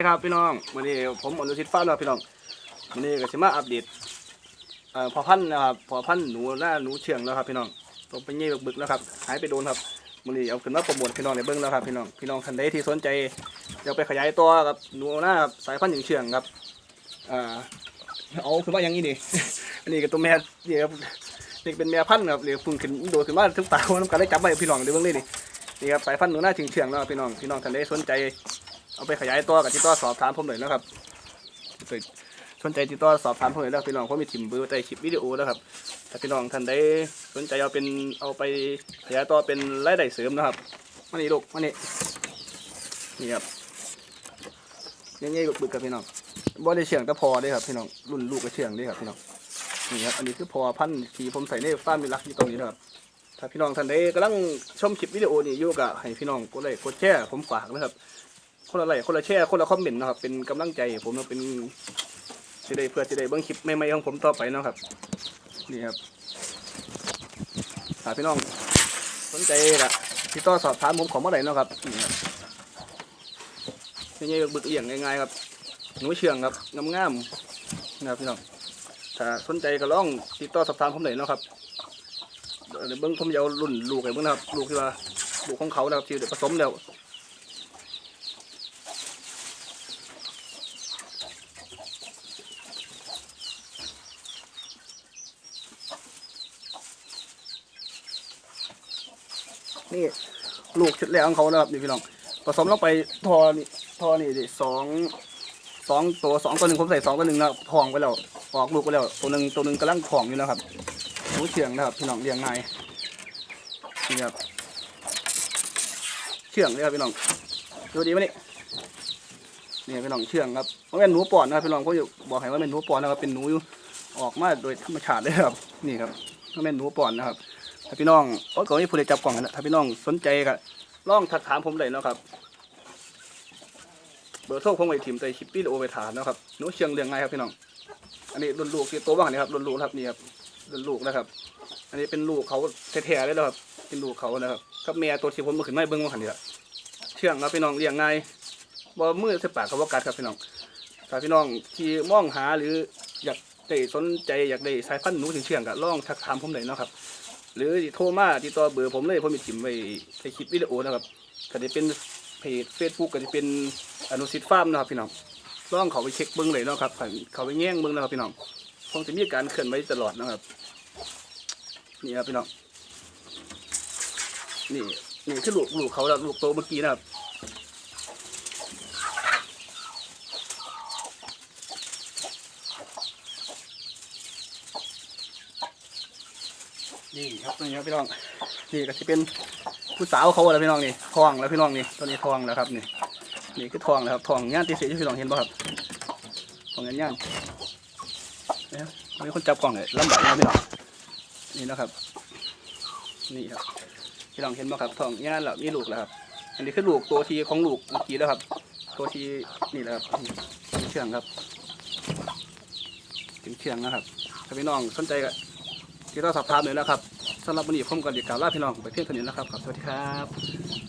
ครับพี่น้องวันนี้ผมอนุชิตฟ้าร์มนะครับพี่น้องวันนี้ก็จะมาอัปเดตเอ่อพอพันนะครับพอพันหนูหน้าหนูเชื่องแล้วครับพี่น้องตัวเป็นเงี้ยบึกๆแล้วครับหายไปโดนครับวันนี้เอาขึ้นมาโปรโมทพี่น้องในเบิ้องแล้วครับพี่น้องพี่น้องท่านใดที่สนใจอยากไปขยายตัวกับหนูหน้าครับสายพันธุ์หญิงเชื่องครับอ่าเอาขึ้นมาอย่างนี้นี่อันนี้ก็ตัวแม่เดี๋ยวนี่เป็นแม่พันธุ์ครับเดี๋ยวพุ่งขึ้นโดดขึ้นมาถึงปากน้ำกันได้จับไปพี่น้องเดี๋ยวเบิ้องนี่นี่นี่ครับสายพันธุ์หนูหน้าเชื่องแล้วครับพี่น้องพี่น้องท่านใดสนใจ เอาไปขยายตัวกับที่ต่อสอบถามผมหน่อยนะครับสนใจที่ต่อสอบถามผมหน่อยแล้วพี่น้องผมมีทิมเบอร์ใต้คลิปวิดีโอแล้วครับถ้าพี่น้องท่านใดสนใจเอาเป็นเอาไปขยายตัวเป็นรายได้เสริมนะครับมานี่ลูกมานี่นี่ครับเนี่ยเนี่ยบึกกับพี่น้องบ่ได้เชื่องแต่พอเด้ครับพี่น้องรุ่นลูกก็เชื่องเด้ครับพี่น้องนี่ครับอันนี้คือพอพันธุ์ที่ผมใส่ในฟามมีรักอยู่ตรงนี้นะครับถ้าพี่น้องท่านใดกำลังชมคลิปวิดีโอนี้อยู่ก็ให้พี่น้องกดไลค์กดแชร์ผมฝากนะครับ คนละไลค์คนละแชร์คนละคอมเมนต์นะครับเป็นกำลังใจให้ผมนะเป็นจะได้เพื่อจะได้เบิ่งคลิปใหม่ๆของผมต่อไปเนาะครับนี่ครับถ้าพี่น้องสนใจละที่ต่อสอบถามผมของเมื่อไหร่นาะครับนี่ครับง่ายๆบึกเอี่ยงง่ายๆครับหนูเชื่องครับงามๆนะครับพี่น้องถ้าสนใจก็ลองติดต่อสอบถามผมหน่อยเนาะครับเดี๋ยวเบิ้งผมจะเอารุ่นลูกให้เบิ้งนะครับลูกที่ว่าลูกของเขานะครับที่เดี๋ยวผสมแล้ว นี่ลูกชุดแรกของเขานะครับนี่พี่น้องผสมลงไปทอนี่ทอนี่ดิสองสองตัวสองตัวหนึ่งผมใส่สองตัวหนึ่งนะทองไปแล้วออกลูกไปแล้วตัวหนึ่งตัวหนึ่งกำลังทองอยู่นะครับหนูเชื่องนะครับพี่น้องเลี้ยงง่ายนี่ครับเชื่องเลยครับพี่น้องดูดีไหมนี่นี่พี่น้องเชื่องครับเพราะเป็นหนูปอนนะครับพี่น้องก็อยู่บอกให้ว่าเป็นหนูปอนนะครับเป็นหนูอยู่ออกมาโดยธรรมชาติเลยครับ นี่ครับก็เป็นหนูปอนนะครับ ถ้าพี่น้องโอ้ยก่อนที่ผู้ใดจับกล่องกันนะถ้าพี่น้องสนใจก็ลองทักถามผมเลยเนาะครับ เบอร์โทรผมไว้ทีมใส่คลิปวิดีโอไปถามเนาะครับหนูเชียงเรียงไงครับพี่น้อง อันนี้รุ่นลูกที่โตบ้างนี่ครับรุ่นลูกครับนี่ครับรุ่นลูกนะครับ อันนี้เป็นลูกเขาแท้ๆเลยนะครับ เป็นลูกเขานะครับกับแม่ตัวที่ผมมาขึ้นไม่เบิ้งมาขันนี่ละเชื่องครับพี่น้องเลี้ยงไงบ่มือเสปากกับว่ากัดครับพี่น้องถ้าพี่น้องที่มองหาหรืออยากได้สนใจอยากได้สายพันธุ์หนูเชื่องๆก็ลองทักถามผมเลยเนาะครับ หรือโทรมาติดต่อเบอร์ผมเลยผมมีถิ่มไว้ในคลิปวิดีโอนะครับก็จะเป็นเพจเฟซบุ๊กก็จะเป็นอนุสิทธิ์ฟาร์มนะครับพี่น้องลองเขาไปเช็คเบิ้งเลยเนาะครับเขาไปแง่งเบิ้งนะครับพี่น้องคงจะมีการเคลื่อนไหวตลอดนะครับนี่ครับพี่น้องนี่นี่คือลูกลูกเขาแล้วลูกโตเมื่อกี้นะครับ นี่ครับนี่ครับพี่น้องนี่ก็จะเป็นผู้สาวเขาแล้วพี่น้องนี่ทองแล้วพี่น้องนี่ตัวนี้ทองแล้วครับนี่นี่คือทองแล้วครับทองย่านตีเสียที่พี่น้องเห็นป่ะครับทองย่านย่านนี่ยมีคนจับกล่องเลยลำบากนะพี่น้องนี่นะครับนี่ครับพี่น้องเห็นป่ะครับทองย่านแล้วมีลูกแล้วครับอันนี้คือลูกตัวทีของลูกเมื่อกี้แล้วครับ ตัวทีนี่แหละครับเชื่องครับถึงเชื่องนะครับถ้าพี่น้องสนใจก็ ที่เราสอบถามเลยนะครับสำหรับวันนี้ผมก็เดียกกล่าวลาพี่น้องไปเพียงเท่านี้แล้วครับ สวัสดีครับ